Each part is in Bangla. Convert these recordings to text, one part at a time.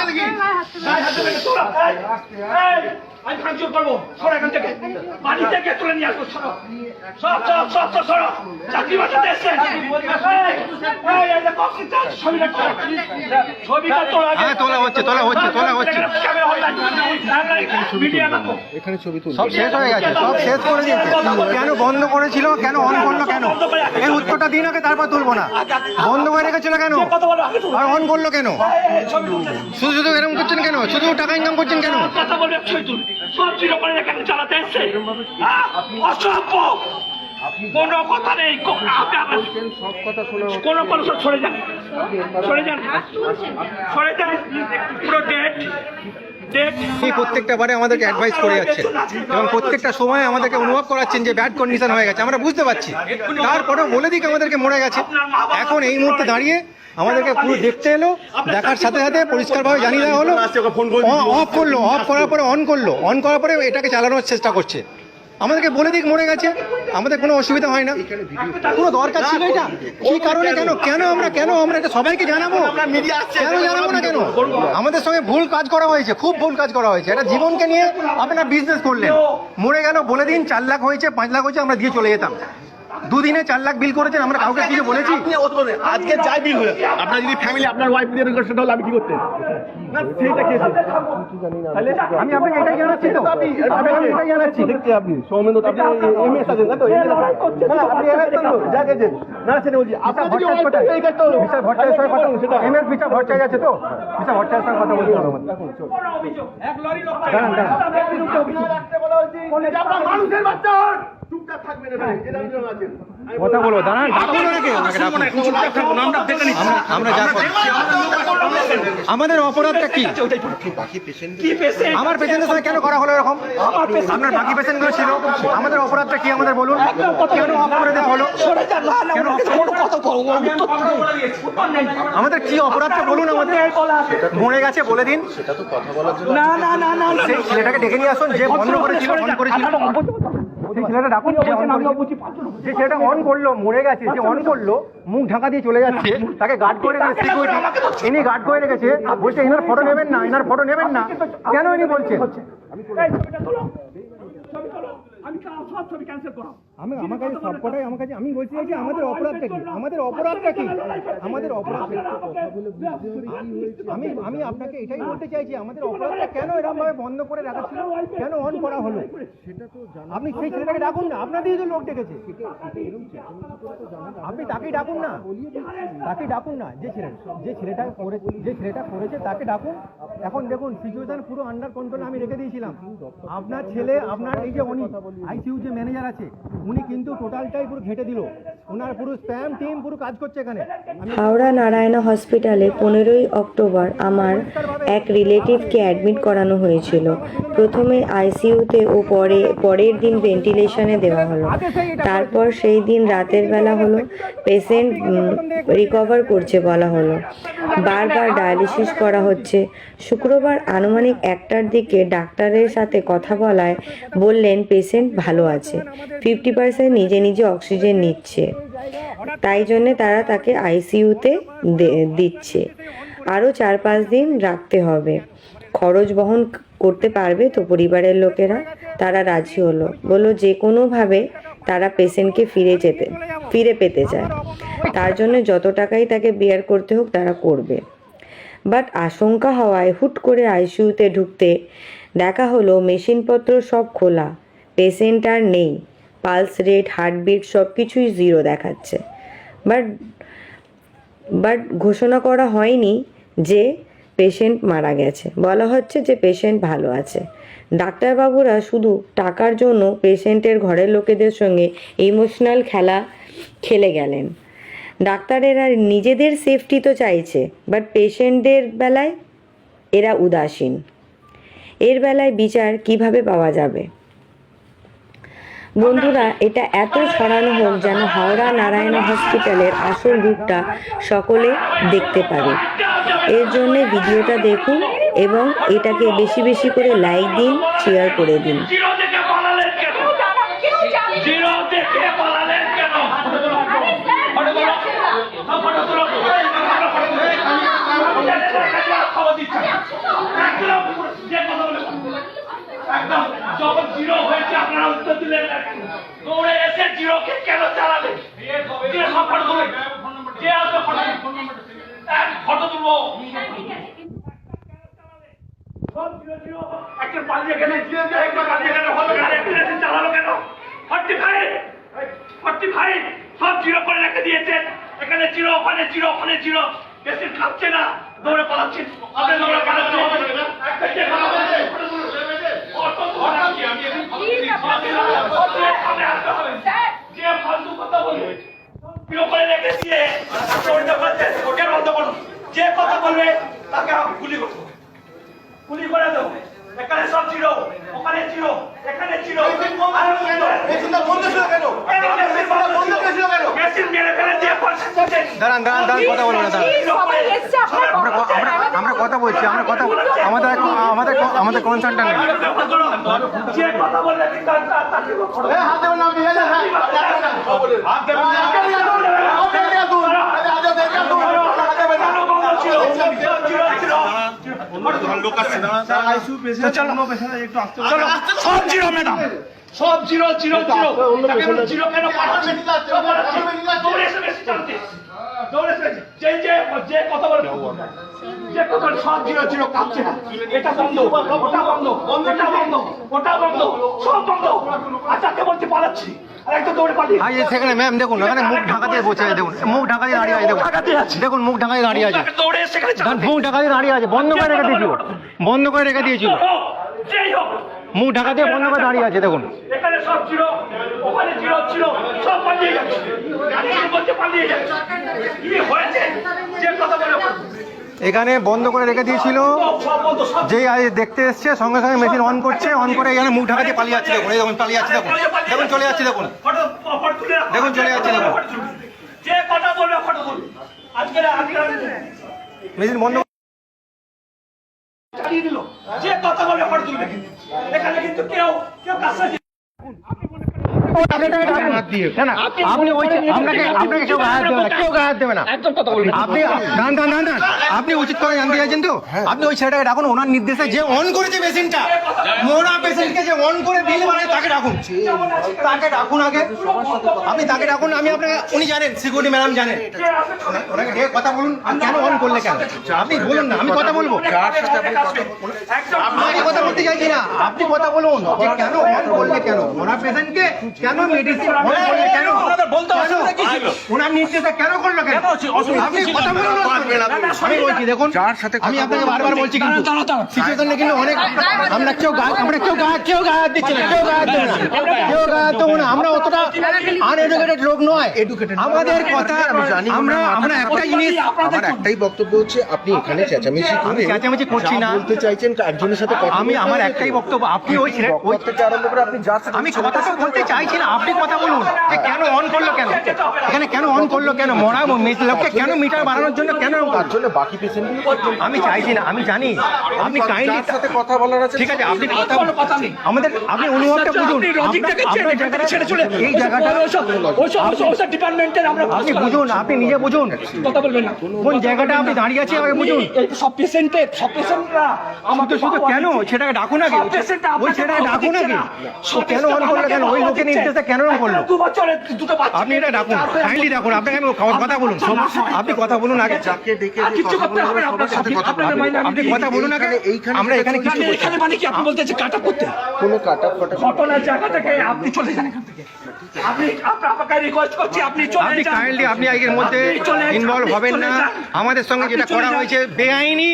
দেখি আমি ভাঙচুর করব। সর এখান থেকে। বাড়ি থেকে তুলে নিয়ে আসব সরো। সব সব সব সব সরো। চাকরি বাঁচাতে এসছে। ছবিটা তোলা। তোলা হ্যাঁ, তোলা হচ্ছে, তোলা হচ্ছে, তোলা হচ্ছে। মিডিয়া সব শেষ হয়ে গেছে সব শেষ করে দিয়েছে। কেন বন্ধ করেছিল কেন অন করল কেন? এর উত্তরটা দিন আগে তারপর তুলবো না। বন্ধ করে রেখেছিল কেন? আর অন করল কেন? শুধু শুধু এরকম করছেন কেন? শুধু টাকা ইনকাম করছেন কেন? কথা বলবে ছবি তুল সব জিরো করে কেন চালাতে এসছে? অসভ্য। কোনো কথা নেই। কো- আপনি আমার কোনো কোনো সব সরে যান। সরে যান। সরে যান। পুরো ডেট ডেট প্রত্যেকটা বারে আমাদেরকে অ্যাডভাইস করে যাচ্ছেন এবং প্রত্যেকটা সময় আমাদেরকে অনুভব করাচ্ছেন যে ব্যাড কন্ডিশন হয়ে গেছে। আমরা বুঝতে পারছি। তারপরেও বলে দিক আমাদেরকে মরে গেছে। এখন এই মুহূর্তে দাঁড়িয়ে আমাদেরকে পুরো দেখতে এলো দেখার সাথে সাথে পরিষ্কারভাবে জানিয়ে দেওয়া হলো। অফ করল অফ করার পরে অন করল। অন করার পরে এটাকে চালানোর চেষ্টা করছে। আমাদেরকে বলে দিক মরে গেছে আমাদের কোনো অসুবিধা হয় না। কোনো দরকার ছিল এটা। কি কারণে কেন কেন আমরা কেন আমরা এটা সবাইকে জানাব? কেন জানাব না কেন? আমাদের সঙ্গে ভুল কাজ করা হয়েছে খুব ভুল কাজ করা হয়েছে। এটা জীবনকে নিয়ে আপনারা বিজনেস করলেন। মরে গেল বলে দিন চার লাখ হয়েছে পাঁচ লাখ হয়েছে আমরা দিয়ে চলে যেতাম। দুদিনে চার লাখ বিল করেছেন আমরা কাউকে কিছু বলেছি? আজকে যাই বিল হলো আপনার যদি ফ্যামিলি আপনার ওয়াইফ দিয়ে রেকর্ড সেটা হলে আমি কি করতেন না সেইটা কে তাহলে আমি আপনাকে এটাই জানাচ্ছি তো। আমি আপনাকে এটাই জানাচ্ছি। দেখছি আপনি সৌমেন্দ্র আপনি এমএস আছেন না তো? হ্যাঁ আপনি এমএস তো যা গেছেন না সেটা বলছি আপনার যদি ভট্টাচার্য এই হলো কথা সেটা? ভট্টাচার্য আছে তো? কথা বলতে হবে এক লরি লোক দাঁড়ান, দাঁড়ান। আপনার মানুষের বাচ্চা কথা বলব দাঁড়ান ডাকুন ওনাকে ওনাকে ডাকুন আমরা- আমরা যা আমাদের অপরাধটা কি? কি আমার পেশেন্টের সঙ্গে কেন করা হলো এরকম? আপনার বাকি পেশেন্টগুলো ছিল। আমাদের অপরাধটা কি আমাদের বলুন? কেন অফ করে দেওয়া হলো? কথা আমাদের কি অপরাধটা বলুন আমাদের? মরে গেছে বলে দিন। না না না না না সেই ছেলেটাকে ডেকে নিয়ে আসুন যে বন্ধ করেছিল অন করেছিল। সেই ছেলেটা ডাকুন যে অন করল মরে গেছে যে অন করল মুখ ঢাকা দিয়ে চলে যাচ্ছে তাকে গার্ড করে রেখেছে সিকিউরিটি ইনি গার্ড করে রেখেছে বলছে এনার ফটো নেবেন না এনার ফটো নেবেন না। কেন ইনি বলছেন? এই ছবি তোলো আমি সব ছবি ক্যান্সেল করো আমি আমার কাছে সবকটাই আমার কাছে আমি বলছি যে আমাদের অপরাধটা কি? আমাদের অপরাধটা কি? আমাদের অপরাধ আমি আমি আপনাকে এটাই বলতে চাইছি আমাদের অপরাধটা কেন এরকম ভাবে বন্ধ করে রাখা ছিল? কেন অন করা হলো? আপনি সেই ছেলেটাকে ডাকুন না আপনাদেরই তো লোক ডেকেছে। আপনি তাকে ডাকুন না। তাকে ডাকুন না। যে ছেলে যে ছেলেটা করে যে ছেলেটা করেছে তাকে ডাকুন। এখন দেখুন সিচুয়েশন পুরো আন্ডার কন্ট্রোলে আমি রেখে দিয়েছিলাম। আপনার ছেলে আপনার এই যে উনি আইসিইউ যে ম্যানেজার আছে উনি কিন্তু টোটালটাই পুরো ঘেটে দিল। হাওড়া নারায়ণা হসপিটালে পনেরোই অক্টোবর আমার এক রিলেটিভকে অ্যাডমিট করানো হয়েছিল। প্রথমে আইসিইউতে ও পরে, পরের দিন ভেন্টিলেশনে দেওয়া হলো। তারপর সেই দিন রাতের বেলা হলো, পেশেন্ট রিকভার করছে বলা হলো। বারবার ডায়ালিসিস করা হচ্ছে। শুক্রবার আনুমানিক একটার দিকে ডাক্তারের সাথে কথা বলায় বললেন, পেশেন্ট ভালো আছে। ফিফটি পার্সেন্ট নিজে নিজে অক্সিজেন নিচ্ছে। তাই জন্যে তারা তাকে আইসিইউতে দিচ্ছে। আরও চার পাঁচ দিন রাখতে হবে। খরচ বহন করতে পারবে তো পরিবারের লোকেরা? তারা রাজি হলো। বলল, যে কোনোভাবে তারা পেশেন্টকে ফিরে যেতে, ফিরে পেতে চায়। তার জন্য যত টাকাই তাকে বিয়ার করতে হোক তারা করবে। বাট আশঙ্কা হওয়ায় হুট করে আইসিইউতে ঢুকতে দেখা হলো, মেশিনপত্র সব খোলা। পেশেন্ট আর নেই। পালস রেট হার্টবিট সব কিছুই জিরো দেখাচ্ছে। বাট বাট ঘোষণা করা হয়নি যে পেশেন্ট মারা গেছে। বলা হচ্ছে যে পেশেন্ট ভালো আছে। ডাক্তারবাবুরা শুধু টাকার জন্য পেশেন্টের ঘরের লোকেদের সঙ্গে ইমোশনাল খেলা খেলে গেলেন। ডাক্তারেরা নিজেদের সেফটি তো চাইছে বাট পেশেন্টদের বেলায় এরা উদাসীন। এর বেলায় বিচার কীভাবে পাওয়া যাবে? বন্ধুরা, এটা এত ছড়ানো হোক যেন হাওড়া নারায়ণ হসপিটালের আসল রূপটা সকলে দেখতে পারে। এর জন্য ভিডিওটা দেখুন এবং এটাকে বেশি বেশি করে লাইক দিন শেয়ার করে দিন জিরো দেখে পালালেন কেন জিরো দেখে পালালেন কেন ফটো তোলো ফটো তোলো ফটো তোলো ফটো তুলে রাখেন। দৌড়ে এসে জিরোকে কেন চালালে যে সব ফটো তুলে যে আসবে ফটো এক ফটো তুলবো সব জিরো জিরো একটা পালিয়ে গেলে একটা পালিয়ে গেলে হলো কেন একটা এসে চালালো কেন ফর্টি ফাইভ ফর্টি ফাইভ সব জিরো করে রেখে দিয়েছেন এখানে জিরো ওখানে জিরো ওখানে জিরো বেশি খাচ্ছে না দৌড়ে পালাচ্ছেন আপনি দৌড়ে পালাচ্ছেন একটা যে খারাপ অত ধরা কি আমি এখন সামনে আসতে হবে যে ফালতু কথা জিরো করে রেখে দিয়ে ওটা বন্ধ করুন যে কথা বলবে তাকে গুলি করব। গুলি করে দেবো। এখানে সব ছিল ওখানে ছিল এখানে দিচ্ছেন। দাঁড়ান দাঁড়ান দাঁড়ান কথা বলব না আমরা আমরা আমরা কথা বলছি আমরা কথা আমাদের আমাদের আমাদের কনসার্নটা নেই। কথা বললে হাত না। হ্যাঁ, হাত দেবেন না হাত দেবেন না হাত দেবেন না তুই আরে হাত দেবেন না তুই হাত দেবেন না ছিল, ছিল, ছিল, ছিল। চলো, সব জিরো ম্যাডাম। সব জিরো জিরো জিরো। জিরো কেন? পাঠাচ্ছেন সব পাঠাচ্ছেন। দৌড়ে এসে বেশি চালতে দৌড়ে এসে বেশি। যে যে যে কথা বলে যে কথা বলে সব জিরো জিরো কাঁপছে না। এটা বন্ধ ওটা বন্ধ এটা বন্ধ ওটা বন্ধ সব বন্ধ। আচ্ছা বলতে পালাচ্ছি। পালিয়ে আজ সেখানে ম্যাম দেখুন ওখানে মুখ ঢাকা দিয়ে বসে আছে দেখুন। মুখ ঢাকা দিয়ে দাঁড়িয়ে আছে দেখুন। দেখুন মুখ ঢাকা দিয়ে দাঁড়িয়ে আছে। মুখ ঢাকা দিয়ে দাঁড়িয়ে আছে বন্ধ করে রেখে দিয়েছিল। বন্ধ করে রেখে দিয়েছিল। মুখ ঢাকা দিয়ে বন্ধ করে দাঁড়িয়ে আছে দেখুন। এখানে সব ছিল ওখানে ছিল ছিল সব পালিয়ে যাচ্ছে। গাড়ি পালিয়ে যাচ্ছে। কি হয়েছে? যে কথা বলে এখানে বন্ধ করে রেখে দিয়েছিল যেই আজ দেখতে এসছে, সঙ্গে সঙ্গে মেশিন অন করছে অন করে এখানে মুখ ঢাকা দিয়ে পালিয়ে যাচ্ছে দেখুন দেখুন, পালিয়ে যাচ্ছে দেখুন দেখুন, চলে যাচ্ছে দেখুন। দেখুন, চলে যাচ্ছে দেখুন। মেশিন বন্ধ যে কথা বলবে এখানে কিন্তু কেউ কেউ কাছে আপনি ওই আপনাকে আপনাকে কেউ গায়ে দেবে না কেউ গায়ে দেবে না। একদম কথা বলবেন আপনি দান দান দান দান আপনি উচিত করে জানতে চাইছেন তো? আপনি ওই ছেলেটাকে ডাকুন ওনার নির্দেশে যে অন করেছে মেশিনটা মোরা পেশেন্টকে যে অন করে বিল মানে তাকে ডাকুন। তাকে ডাকুন আগে। আপনি তাকে ডাকুন আমি আপনাকে উনি জানেন সিকিউরিটি ম্যাডাম জানেন। ওনাকে ডেকে কথা বলুন আমি কেন অন করলে কেন? আপনি বলুন না আমি কথা বলব। আমি কথা বলতে চাইছি না আপনি কথা বলুন কেন অন করলে কেন? ওনার পেশেন্টকে কেন মেডিসিন অন করলে কেন? কেন? ওনার নির্দেশে কেন করল কেন? আপনি কথা বলুন। আমি বলছি দেখুন আমি আপনাকে বারবার বলছি কিন্তু সিচুয়েশনে কিন্তু অনেক আমরা কেউ গা আমরা কেউ গা কেউ গা হাত দিচ্ছি না কেউ গা হাত না কেউ গা হাত না। আমরা অতটা আনএডুকেটেড লোক নয়। এডুকেটেড আমাদের কথা আমরা আমরা একটা জিনিস আমার একটাই বক্তব্য হচ্ছে আপনি এখানে চেঁচামেচি আমি করে চেঁচামেচি করছি না। বলতে চাইছেন একজনের সাথে কথা আমি আমার একটাই বক্তব্য আপনি ওই ছেলে ওই থেকে আরম্ভ করে আপনি যা আমি কথা বলতে চাইছি না আপনি কথা বলুন। যে কেন অন করল কেন? এখানে কেন অন করল কেন? মরা লোককে কেন মিটার বাড়ানোর জন্য কেন তার জন্য বাকি পেশেন্টগুলো আমি চাইছি না আমি জানি। আপনি কাইন্ডলি সাথে কথা বলার আছে ঠিক আছে আপনি কথা কোনো কথা নেই। আমাদের আপনি অনুভবটা বুঝুন। ছেড়ে চলে এই জায়গাটা ডিপার্টমেন্টের আমরা আপনি বুঝুন আপনি নিজে বুঝুন। কথা বলবেন না। কোন জায়গাটা আপনি দাঁড়িয়ে আছেন আগে বুঝুন। সব পেশেন্টের সব পেশেন্টরা শুধু শুধু কেন? সেটাকে ডাকুন আগে। ওই সেটাকে ডাকুন আগে। কেন অন করল কেন? ওই লোকের কেন করল? দু বছরে দুটো বাচ্চা আপনি এটা ডাকুন কাইন্ডলি ডাকুন আপনাকে আমি কথা বলুন আপনি কথা বলুন আগে। যাকে ডেকে সাথে কথা মাইনে আপনি কথা বলুন আগে। আমরা এখানে কিছু মানে এখানে মানে কি আপনি বলতে করতে? কোনো কাটা ফাটা ঘটনার জায়গা থেকে আপনি চলে যান এখান থেকে। আপনি আপনার আপনাকে রিকোয়েস্ট করছি আপনি চলে আপনি কাইন্ডলি আপনি এর মধ্যে ইনভলভ হবেন না। আমাদের সঙ্গে যেটা করা হয়েছে বেআইনি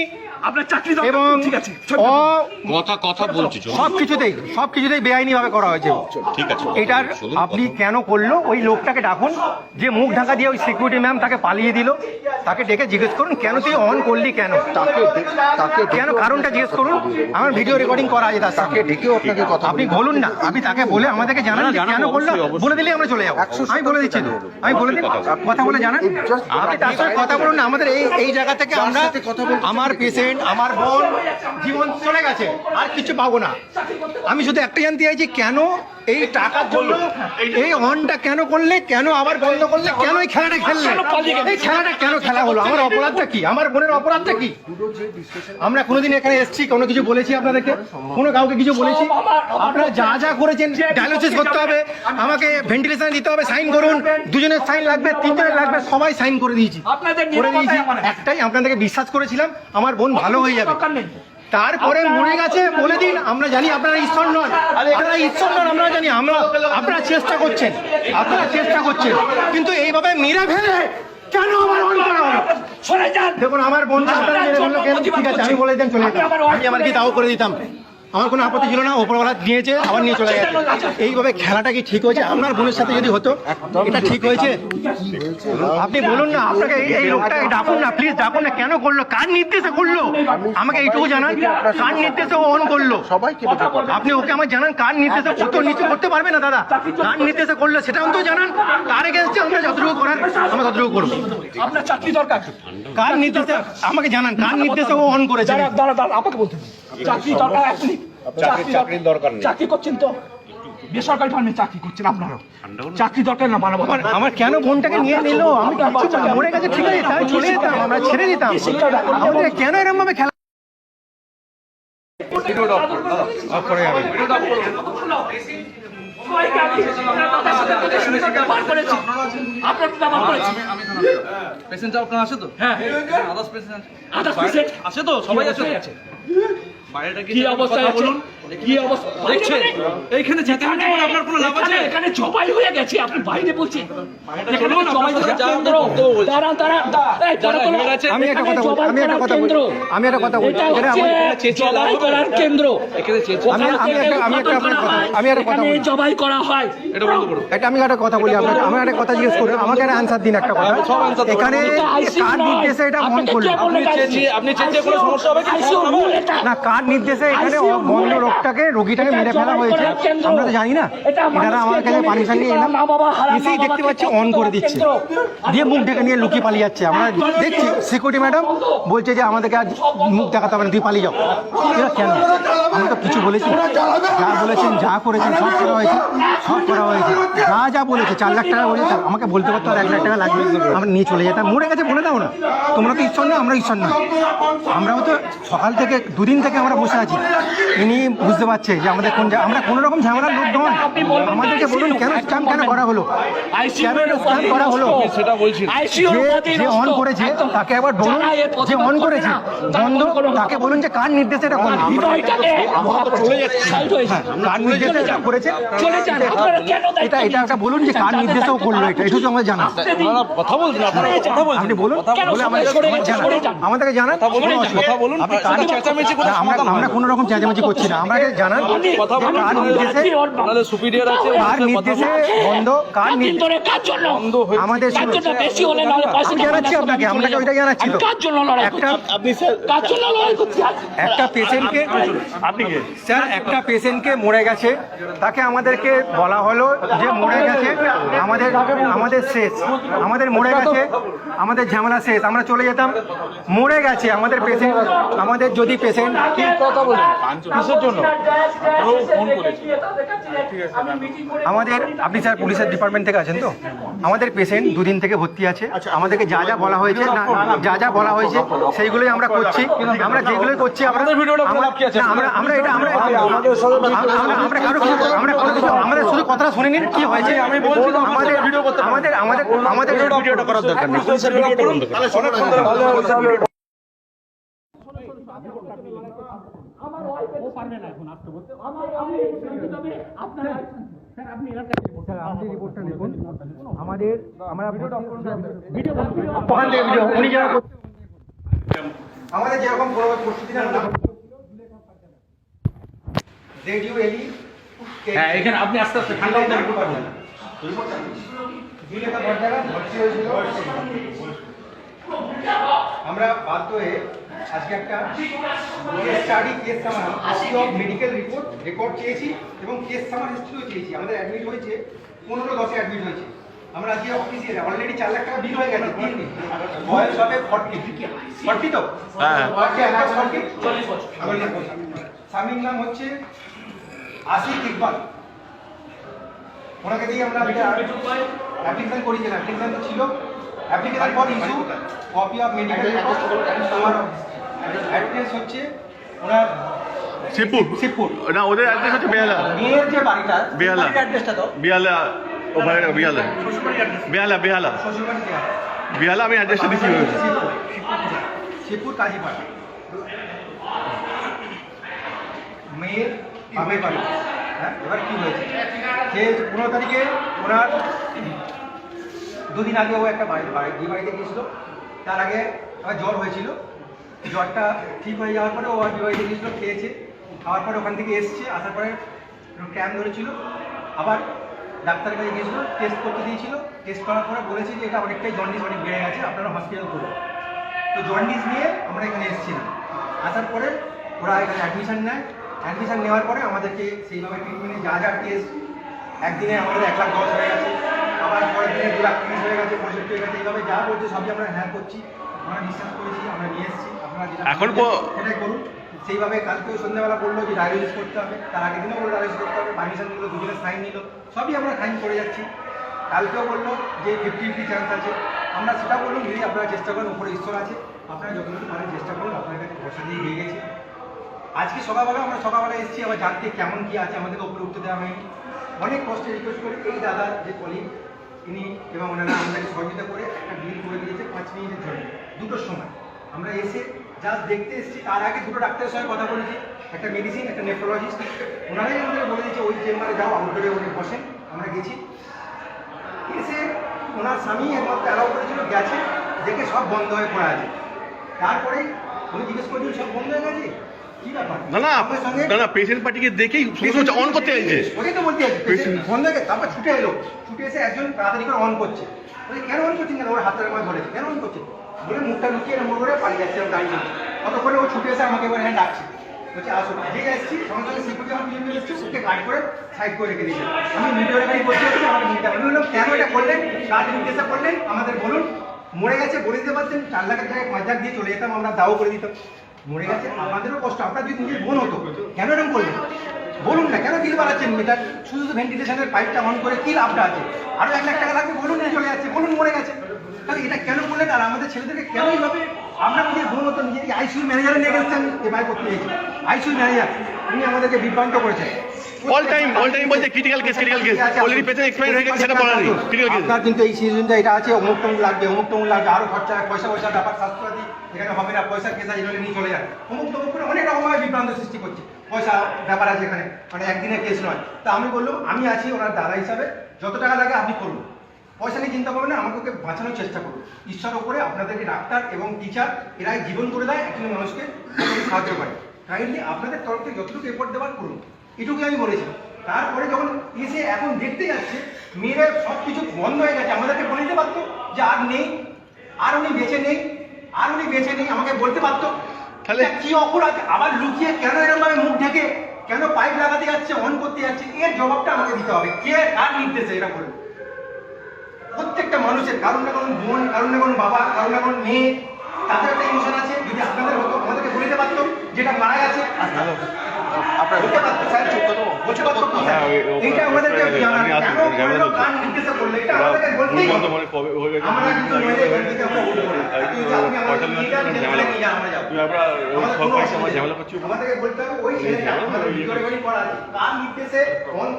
আপনার চাকরি এবং ঠিক আছে কথা কথা বলছি সব কিছুতেই সব কিছুতেই বেআইনি ভাবে করা হয়েছে ঠিক আছে। এটার আপনি কেন করল? ওই লোকটাকে ডাকুন যে মুখ ঢাকা দিয়ে ওই সিকিউরিটি ম্যাম তাকে পালিয়ে দিল। তাকে ডেকে জিজ্ঞেস করুন কেন তুই অন করলি কেন? তাকে তাকে কেন কারণটা জিজ্ঞেস করুন? আমার ভিডিও রেকর্ডিং করা আছে তার ডেকেও আপনাকে কথা আপনি বলুন না আপনি তাকে বলে আমাদেরকে জানান কেন বলল বলে দিলে আমরা চলে যাব। আমি বলে দিচ্ছি তো আমি বলে দিন কথা বলে জানান। আপনি তার সঙ্গে কথা বলুন না। আমাদের এই এই জায়গা থেকে আমরা সাথে আমার পেশেন্ট দিন আমার বোন জীবন চলে গেছে, আর কিছু পাবো না। আমি শুধু একটা জানতে চাইছি, কেন এই টাকার জন্য এই অনটা কেন করলে? কেন আবার বন্ধ করলে? কেন এই খেলাটা খেললে? এই খেলাটা কেন খেলা হলো? আমার অপরাধটা কি? আমার বোনের অপরাধটা কি? আমরা কোনোদিন এখানে এসেছি কোনো কিছু বলেছি আপনাদেরকে? কোনো কাউকে কিছু বলেছি? আপনারা যা যা করেছেন ডায়ালিসিস করতে হবে আমাকে ভেন্টিলেশন দিতে হবে সাইন করুন। দুজনের সাইন লাগবে তিনজনের লাগবে সবাই সাইন করে দিয়েছি। করে দিয়েছি। একটাই আপনাদেরকে বিশ্বাস করেছিলাম আমার বোন ভালো হয়ে যাবে। তারপরে মরে গেছে বলে দিন আমরা জানি আপনারা ঈশ্বর নন। আপনারা ঈশ্বর নন আমরা জানি আমরা আপনারা চেষ্টা করছেন। আপনারা চেষ্টা করছেন। কিন্তু এইভাবে মেরে ফেলে কেন আমার অন করা হলো? দেখুন আমার বন্ধু আপনারা মেরে ফেলল কেন? ঠিক আছে আমি বলে দিতাম চলে যেতাম। আমি আমার কি তাও করে দিতাম? আমার কোনো আপত্তি ছিল না ওপরওয়ালা দিয়েছে আবার নিয়ে চলে গেছে। এইভাবে খেলাটা কি ঠিক হয়েছে? আপনার বোনের সাথে যদি হতো এটা ঠিক হয়েছে? আপনি বলুন না আপনাকে এই- এই লোকটাকে ডাকুন না প্লিজ ডাকুন না। কেন করল? কার নির্দেশে করল? আমাকে এইটুকু জানান কার নির্দেশে ও অন করল? সবাইকে আপনি ওকে আমার জানান কার নির্দেশে ও তো নিচু করতে পারবে না দাদা? কার নির্দেশে করল সেটা অন্তত জানান। তার এগেন্সে আমরা যতটুকু করার আমরা ততটুকু করব। আপনার চাকরি দরকার। কার নির্দেশে আমাকে জানান কার নির্দেশে ও অন করেছে? দাঁড়া দাঁড়া দাঁড়া আমাকে বলতে চাকরি দরকার আপনি চাকরি চাকরির দরকার নেই। চাকরি করছেন তো? বেসরকারি ফার্মে চাকরি করছেন আপনারও? চাকরি দরকার না বানাবো। আমার আমার কেন বোনটাকে নিয়ে নিল? আমি মরে গেছে ঠিক আছে তাই চলে যেতাম আমরা ছেড়ে দিতাম। আমাদের কেন এরকম ভাবে খেলা আমি আপনার আছে তো? হ্যাঁ আছে? তো সবাই আছে। বাইরেটা কি অবস্থায় বলুন। কি অবস্থা দেখছেন এইখানে আপনার কোনো লাভ আছে এখানে- জবাই হয়ে গেছে আপনি বাইরে বলছেন এখানে জবাই করার কেন্দ্র বলো, বলো। হেরে গেছে, আমি একটা কথা জবাই আমি একটা কথা কেন্দ্র। আমি একটা কথা এটা এখানে আমার- জবাই করার কেন্দ্র এখানে আমি আমি একটা আমি একটা আপনার কথা আমি একটা কথা বলি জবাই করা হয় এটা বন্ধ করুন আমি একটা কথা বলি আপনাকে আমি একটা কথা জিজ্ঞেস করি আমাকে একটা আনসার দিন একটা কথা। এখানে কার নির্দেশে এটা অন আপনাকে করল কে বলল এটা চেঁচিয়ে- ICU? আপনি কোনো সমস্যা হবে। না কার নির্দেশে এখানে বন্ধ রুল রোগটাকে মেরে ফেলা হয়েছে। আমরা তো জানি না। এনারা আমার কাছে পারমিশন নিয়ে এলাম। এসেই দেখতে পাচ্ছি অন করে দিচ্ছে। দিয়ে মুখ ঢেকে নিয়ে লুকিয়ে পালিয়ে যাচ্ছে। আমরা দেখছি সিকিউরিটি ম্যাডাম বলছে যে আমাদেরকে আজ মুখ দেখাতে হবে না তুই পালিয়ে যাও। এরা কেন? আমি তো কিছু বলেছি যা বলেছেন যা করেছেন সব করা হয়েছে সব করা হয়েছে। যা যা বলেছে চার লাখ টাকা বলেছে আমাকে বলতে পারতো আর এক লাখ টাকা লাগবে। আমরা নিয়ে চলে যেতাম। মরে গেছে বলে দাও না। তোমরা তো ঈশ্বর না আমরা ঈশ্বর না আমরাও তো সকাল থেকে দুদিন থেকে আমরা বসে আছি। ইনি বুঝতে পারছে যে আমাদের কোন আমরা কোনো রকম ঝামেলার লোক নন। আমাদেরকে বলুন কেন স্ক্যাম কেন করা হলো? কেন স্ক্যাম করা হলো? যে। অন করেছে তাকে একবার বলুন যে অন করেছে। বন্ধ তাকে বলুন যে কার নির্দেশে এটা করল হয়েছে কার নির্দেশে এটা করেছে? দায়িত্ব এটা এটা বলুন যে কার? নির্দেশেও করল এটা এটুকু আমাদের জানা। কথা বলছেন আপনি বলুন বলে। আমাদেরকে জানান। কথা বলুন, বলুন, আপনি কার চেঁচামেচি আমরা কোনো রকম চেঁচামেচি করছি না। আমাকে জানান কথা বলুন, কার নির্দেশে সুপিরিয়র আছে কার নির্দেশে বন্ধ কার নির্দেশে কার জন্য? আমাদের বেশি হলে নাহলে পয়সা জানাচ্ছি আপনাকে আপনাকে ওইটা জানাচ্ছি তো কার জন্য লড়াই একটা করছি? কার জন্য লড়াই করছি? একটা পেশেন্টকে আপনি স্যার একটা পেশেন্টকে মরে গেছে। তাকে আমাদেরকে বলা হলো যে মরে গেছে। আমাদের আমাদের শেষ। আমাদের মরে গেছে। আমাদের ঝামেলা শেষ। আমরা চলে যেতাম। মরে গেছে আমাদের পেশেন্ট আমাদের যদি পেশেন্ট কথা বলুন কিসের জন্য? আমাদের আপনি স্যার পুলিশের ডিপার্টমেন্ট থেকে আছেন তো? আমাদের পেশেন্ট দুদিন থেকে ভর্তি আছে। আমাদেরকে যা যা বলা হয়েছে না যা যা বলা হয়েছে সেইগুলোই আমরা করছি। আমরা যেগুলোই করছি আমরা আমরা এটা আমরা আমরা আমরা কারও কিছু আমরা আমাদের শুধু কথাটা শুনে নিন কি হয়েছে? আমি বলছি আমাদের আমাদের আমাদের আমাদের ভিডিওটা করার দরকার নেই। আপনি রিপোর্টটা লিখুন আমাদের আমরা ওখান থেকে ভিডিও উনি যারা করতে- আমাদের যেরকম রেডিও এলি হ্যাঁ এখানে আপনি আস্তে আস্তে ঠান্ডা ভর্তি হয়েছিল আমরা বাধ্য হয়ে আজকে একটা case study case summary of medical report record চেয়েছি এবং কেস সামার হিস্ট্রিও চেয়েছি। আমাদের অ্যাডমিট হয়েছে পনেরো দশে অ্যাডমিট হয়েছে। আমরা আজকে অফিসিয়াল অলরেডি চার লাখ টাকা বিল হয়ে গেছে। বয়স হবে ফর্টি ফর্টি তো? হ্যাঁ। স্বামীর নাম হচ্ছে আসিফ ইকবাল। ওনাকে দিয়ে আমরা অ্যাপ্লিকেশন করেছিলাম। অ্যাপ্লিকেশন তো ছিল। Application for issue copy of medical আমার অ্যাড্রেস হচ্ছে ওনার শিবপুর? শিবপুর। না ওদের অ্যাড্রেস হচ্ছে বেহালা। মেয়ের যে বাড়িটা বেহালা। অ্যাড্রেসটা তো। বেহালা ও ওখানে বেহালা। বেহালা বেহালা। বেহালা। আমি অ্যাড্রেসটা দিচ্ছি শিবপুর শিবপুর কাজীপাড়া মেয়ের বাড়ি। হ্যাঁ এবার কি হয়েছে? সে পনেরো তারিখে ওনার দুদিন আগে ও একটা বাড়ি বাড়ি বিয়ে বাড়িতে গিয়েছিল। তার আগে আমার জ্বর হয়েছিল। জ্বরটা ঠিক হয়ে যাওয়ার পরে ও আর বিয়ে বাড়িতে গিয়েছিল, খেয়েছে। খাওয়ার পরে ওখান থেকে এসছে, আসার পরে ক্যাম্প ধরেছিল। আবার ডাক্তারের কাছে গিয়েছিল টেস্ট করতে দিয়েছিল। টেস্ট করার পরে বলেছে যে এটা অনেকটাই জন্ডিস অনেক বেড়ে গেছে, আপনারা হসপিটাল করুন। তো জন্ডিস নিয়ে আমরা এখানে এসেছিলাম। আসার পরে ওরা এখানে অ্যাডমিশন নেয়। অ্যাডমিশন নেওয়ার পরে আমাদেরকে সেইভাবে ট্রিটমেন্টে যা যা টেস্ট একদিনে আমাদের এক লাখ দশ হয়ে গেছে। আবার পরের দিনে দু লাখ তিরিশ হয়ে গেছে পঁয়ষট্টি হয়ে গেছে এইভাবে যা বলছে সবই আমরা হ্যাঁ করছি। আমরা বিশ্বাস করেছি আমরা নিয়ে এসেছি। আপনারা যেটা এখন সেটাই করুন। সেইভাবে কালকেও সন্ধ্যাবেলা বলল যে ডায়ালিসিস করতে হবে তার আগের দিনও বলল ডায়ালিসিস করতে হবে পারমিশন নিল দুজনে সাইন নিল সবই আমরা সাইন করে যাচ্ছি। কালকেও বলল যে ফিফটি ফিফটি চান্স আছে। আমরা সেটা বললাম যদি আপনারা চেষ্টা করেন উপরে ঈশ্বর আছে। আপনারা যতটুকু পারেন চেষ্টা করুন আপনার কাছে পয়সা দিয়ে দিয়ে গেছি। আজকে সকালবেলা আমরা সকালবেলা এসেছি, আবার জানতে কেমন কি আছে আমাদেরকে উপরে উঠতে দেওয়া হয়নি। অনেক কষ্টে রিকোয়েস্ট করে এই দাদা, যে কলিগ তিনি এবং ওনারা আমাদেরকে সহযোগিতা করে একটা বিল করে দিয়েছে পাঁচ মিনিটের জন্য, দুটোর সময়। আমরা এসে জাস্ট দেখতে এসেছি, তার আগে দুটো ডাক্তারের সঙ্গে কথা বলেছি, একটা মেডিসিন একটা নেফ্রোলজিস্ট ওনারাই আমাদের বলে দিয়েছে, ওই চেম্বারে যাও আউটডোরে উনি বসেন, আমরা গেছি। এসে ওনার স্বামী একমাত্র অ্যালাউ করেছিল, গেছে, দেখে সব বন্ধ হয়ে পড়ে আছে। তারপরেই উনি জিজ্ঞেস করছেন সব বন্ধ হয়ে গেছে? না না সঙ্গে সঙ্গে না না পেশেন্ট পার্টিকে দেখেই সমস্ত অন করতে চাইছে ওটাই তো বলতে আছে পেশেন্ট ফোন দেখে তারপর ছুটে এলো। ছুটে এসে একজন তাড়াতাড়ি করে অন করছে। কেন অন করছেন কেন ওর হাতের ধরেছে। কেন অন করছে? বলে মুখটা লুকিয়ে করে পালিয়ে যাচ্ছে দাঁড়িয়ে ও ছুটে এসে আমাকে এবার হ্যাঁ ডাকছে। বলছে আসো যে এসেছি সঙ্গে সঙ্গে সিকিউরিটি আমার পিছনে এসেছে ওকে গাইড করে সাইড করে রেখে দিয়েছে। আমি ভিডিও রেখাই বললাম কেন এটা করলেন? করলেন? আমাদের বলুন। মরে গেছে বলে দিতে পারতেন। চার লাখের জায়গায় পাঁচ লাখ দিয়ে চলে যেতাম আমরা দাও করে দিতাম। মরে গেছে, আমাদেরও কষ্ট আপনার যদি নিজের বোন হতো, কেন এরকম করলেন বলুন না, কেন কিল বাড়াচ্ছেন মিটার শুধু ভেন্টিলেশনের পাইপটা অন করে কি লাভটা আছে? আরও এক লাখ টাকা লাগবে, বলুন চলে যাচ্ছে, বলুন মরে গেছে। তাহলে এটা কেন করলেন? আর আমাদের ছেলেদেরকে কেন এইভাবে আমরা নিজের বোন হতো নিজের আইসিউ ম্যানেজারে নিয়ে গেছেন এবার করতে গেছি আইসিউ ম্যানেজার উনি আমাদেরকে বিভ্রান্ত করেছেন। অল টাইম অল টাইম বলছে critical case critical case already expire হয়ে গেছে, সেটা বলার নেই। ক্রিটিক্যাল কেস আপনার কিন্তু এই সিজনটা এটা আছে, অমুক লাগবে অমুক লাগবে, আরও খরচা, পয়সা পয়সা, ব্যাপার স্বাস্থ্যসাথী এখানে হবে না, পয়সা, কেসা নিয়ে চলে যান অমুক করে অনেক রকমের বিভ্রান্ত সৃষ্টি করছে। পয়সা, ব্যাপার আছে এখানে মানে একদিনের কেস নয়। তা আমি বললাম, আমি আছি ওনার দাদা হিসাবে, যত টাকা লাগে আপনি করুন। পয়সা নিয়ে চিন্তা করবেন না, আমাকে ওকে বাঁচানোর চেষ্টা করুন। ঈশ্বর ওপরে আপনাদেরকে ডাক্তার এবং টিচার এরাই জীবন করে দেয়, একজন মানুষকে সাহায্য করে। কাইন্ডলি আপনাদের তরফ থেকে যতটুকু এফোর্ট দেওয়ার, করুন। এটুকুই আমি বলেছি। তারপরে যখন এসে এখন দেখতে যাচ্ছে মেয়েরা সব কিছু বন্ধ হয়ে গেছে। আমাদেরকে বলে দিতে পারতো যে আর নেই আর উনি বেঁচে নেই আর উনি বেঁচে নেই আমাকে বলতে পারতো। তাহলে- কি অপরাধ? আবার লুকিয়ে কেন এরকম ভাবে মুখ ঢেকে কেন পাইপ লাগাতে যাচ্ছে অন করতে যাচ্ছে? এর জবাবটা আমাকে দিতে হবে। কে কার নির্দেশে এটা বলুন প্রত্যেকটা মানুষের কারণ না কারণ বোন কারণ না কারণ বাবা কারণ না কারণ মেয়ে তাদের একটা ইমোশন আছে। যদি আপনাদের হতো আমাদেরকে বলে দিতে পারতো যেটা মারা গেছে। আপনার ঝামেলা করল, করছি। আমরা আমরা আমরা আমরা আমার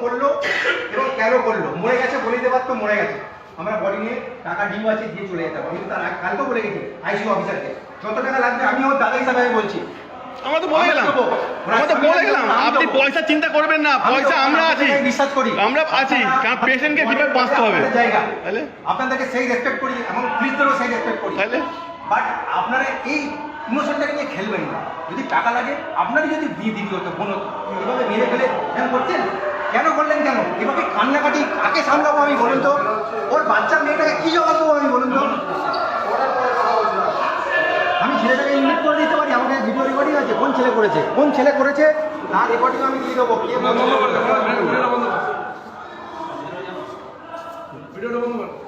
এবং কেন করল? মরে গেছে বলে দিতে পারতো মরে গেছে। আমরা বডি নিয়ে টাকা ডিউ আছে দিয়ে চলে যেতাম। আমি তার কালকেও বলে গেছি আইসিউ অফিসারকে যত টাকা লাগবে আমি ওর দাদা হিসাবে আমি বলছি। আমরা তো বলে গেলাম। আমরা তো বলে গেলাম। আপনি পয়সা চিন্তা করবেন না পয়সা আমরা আছি। বিশ্বাস করি। আমরা আছি কারণ পেশেন্টকে কীভাবে বাঁচতে হবে? তাহলে? আপনাদেরকে সেই রেসপেক্ট করি এবং পুলিশদেরও সেই রেসপেক্ট করি। তাহলে? বাট আপনারা এই ইমোশনটাকে নিয়ে খেলবেন না। যদি টাকা লাগে আপনারই যদি দিয়ে দিদি হতো হতো এভাবে মেরে ফেলে কেন করছেন? কেন করলেন কেন? এভাবে কান্নাকাটি কাকে সামলাবো আমি বলুন তো? ওর বাচ্চা মেয়েটাকে কি জবাব দেবো আমি বলুন তো? আমি ছেলেটাকে ইনভাইট করে ভিডিও রেকর্ডিং আছে, কোন ছেলে করেছে? কোন ছেলে করেছে? তার রেকর্ডিং আমি দিয়ে দেবো। কে ভিডিওটা বন্ধ কর।